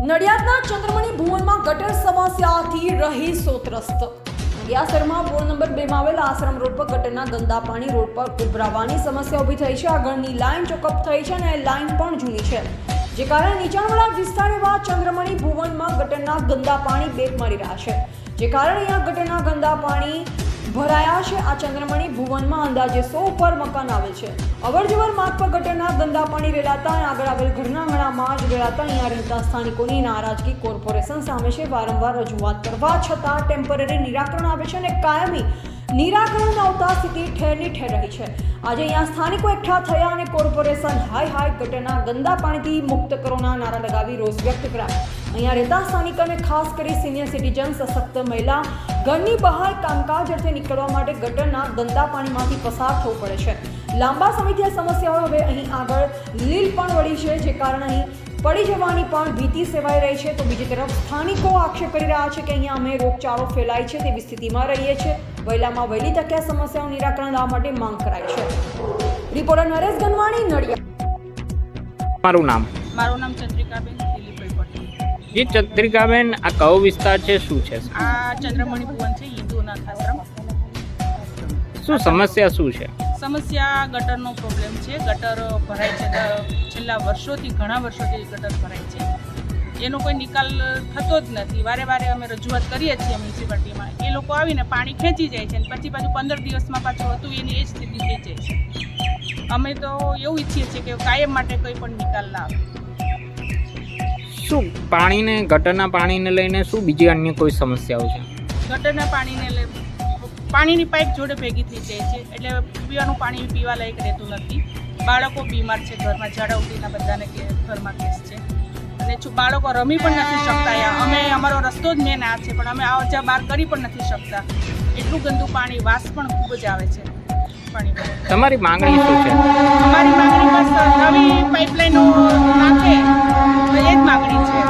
નડિયાદના ચંદ્રમણી ભુવનમાં ગટર સમસ્યાથી રહીશો ત્રસ્ત નડિયાસરમાં વોર્ડ નંબર બેમાં આવેલા આશ્રમ રોડ પર ગટરના ગંદા પાણી રોડ પર ઉભરાવાની સમસ્યા ઊભી થઈ છે. આગળની લાઈન ચોકઅપ થઈ છે અને લાઈન પણ જૂની છે. જે કારણે નીચાણવાળા વિસ્તાર એવા ચંદ્રમણી ભુવનમાં ગટરના ગંદા પાણી બેક મળી રહ્યા છે. જે કારણે અહીંયા ગટરના ગંદા પાણી ભરાયા છે. આ ચંદ્રમણી ભુવનમાં અંદાજે સો ઉપર મકાન આવે છે. અવરજવર માર્ગ પર ગટરના ગંદા પાણી અને આગળ આવેલ ઘરના આંગણામાં જ રેલાતા અહીંયા રહેતા સ્થાનિકોની નારાજગી કોર્પોરેશન સામે છે. વારંવાર રજૂઆત કરવા છતાં ટેમ્પરરી નિરાકરણ આવે છે અને કાયમી નિરાકરણ આવતા સ્થિતિ ઠેરની ઠેર રહી છે. આજે અહીંયા સ્થાનિકો એકઠા થયા અને કોર્પોરેશન હાય હાય ગટરના ગંદા પાણીથી મુક્ત કરોના નારા લગાવી રોષ વ્યક્ત કર્યા. અહીંયા રહેતા સ્થાનિકોને ખાસ કરી સિનિયર સિટીઝન, સશક્ત મહિલા, ઘરની બહાર કામકાજ અર્થે નીકળવા માટે ગટરના ગંદા પાણીમાંથી પસાર થવું પડે છે. લાંબા સમયથી આ સમસ્યાઓ હવે અહીં આગળ લીલ પણ વળી છે, જે કારણે અહીં પડી જવાની પણ ભીતિ સેવાઈ રહી છે. તો બીજી તરફ સ્થાનિકો આક્ષેપ કરી રહ્યા છે કે અહીંયા અમે રોગચાળો ફેલાય છે તેવી સ્થિતિમાં રહીએ છીએ. વહેલામાં વહેલી તકે આ સમસ્યાનું નિરાકરણ લાવવા માટે માંગ કરાઈ છે. રિપોર્ટર નરેશ ગનવાણી નડિયાદ. મારું નામ. મારું નામ ચંદ્રિકાબેન જી ચંદ્રિકાબેન આ કયો વિસ્તાર છે? શું છે? આ ચંદ્રમણી ભુવન છે હિન્દુનાથ આશ્રમ શું સમસ્યા શું છે? સમસ્યા ગટરનો પ્રોબ્લેમ છે. ગટર ભરાય છે છેલ્લા વર્ષોથી ઘણા વર્ષોથી ગટર ભરાય છે. એનો કોઈ નિકાલ થતો જ નથી. વારે વારે અમે રજૂઆત કરીએ છીએ મ્યુનિસિપાલિટીમાં. એ લોકો આવીને પાણી ખેંચી જાય છે અને પછી પાછું પંદર દિવસમાં પાછું હતું એની એ જ સ્થિતિ થઈ જાય છે. અમે તો એવું ઈચ્છીએ છીએ કે કાયમ માટે કોઈ પણ નિકાલ ના આવે. શું પાણીને ગટરના પાણીને લઈને શું બીજી અન્ય કોઈ સમસ્યાઓ છે? ગટરના પાણીને લે પાણીની પાઇપ જોડે ભેગી થઈ જાય છે. એટલે પીવાનું પાણી પીવા લાયક રહેતું નથી. બાળકો બીમાર છે ઘરમાં ઝાડા ઉઠીના બધાને કે ઘરમાં કેસ છે. અને છો- બાળકો રમી પણ નથી શકતા અમે અમારો રસ્તો જ મેન આ છે પણ અમે આ જા બહાર કરી પણ નથી શકતા. એટલું ગંદુ પાણી વાસ પણ ખૂબ જ આવે છે તમારી માંગણી શું છે? અમારી માંગણી બસ નવી પાઇપલાઇનો નાખે એ જ માંગણી છે.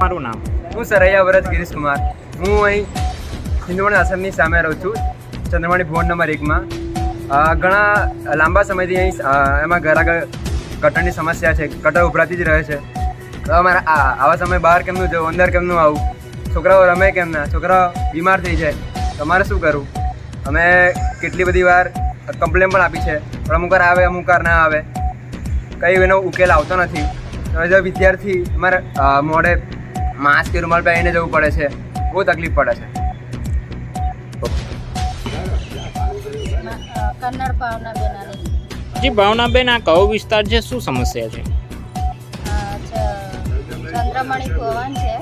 મારું નામ? હું સરૈયા વરદ ગિરીશ કુમાર હું અહીં હિન્દુવણ આશ્રમની સામે રહું છું ચંદ્રમણી ભુવન નંબર એકમાં. ઘણા લાંબા સમયથી અહીં એમાં ઘર આગળ ગટરની સમસ્યા છે, ગટર ઉભરાતી જ રહે છે. તો અમારે આવા સમય બહાર કેમનું જવું, અંદર કેમનું આવું? છોકરાઓ રમે કેમના છોકરાઓ બીમાર થઈ જાય. તો અમારે શું કરવું? અમે કેટલી બધી વાર કમ્પ્લેન પણ આપી છે, પણ અમુક વાર આવે, અમુક વાર ના આવે. કંઈ એનો ઉકેલ આવતો નથી. અ વિદ્યાર્થી અમારે મોડે માસ્ક કે રૂમાલ પહેરીને જવું પડે છે. બહુ તકલીફ પડે છે. કન્નડ ભાવના બેનાની જી ભાવનાબેન આ કયો વિસ્તાર છે? શું સમસ્યા છે ચંદ્રમણી ભવન છે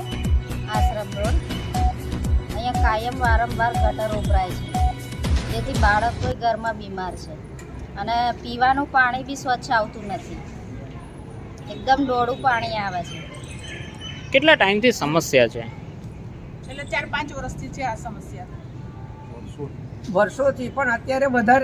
આશ્રમ રોડ. અહીંયા કાયમ વારંવાર ગટર ઉભરાય છે. જેથી બાળક કોઈ ઘરમાં બીમાર છે. અને પીવાનું પાણી બી સ્વચ્છ આવતું નથી. એકદમ ડોળું પાણી આવે છે. કેટલા ટાઈમથી સમસ્યા છે? છેલ્લા ચાર પાંચ વર્ષથી છે આ સમસ્યા. વર્ષોથી પણ અત્યારે વધારે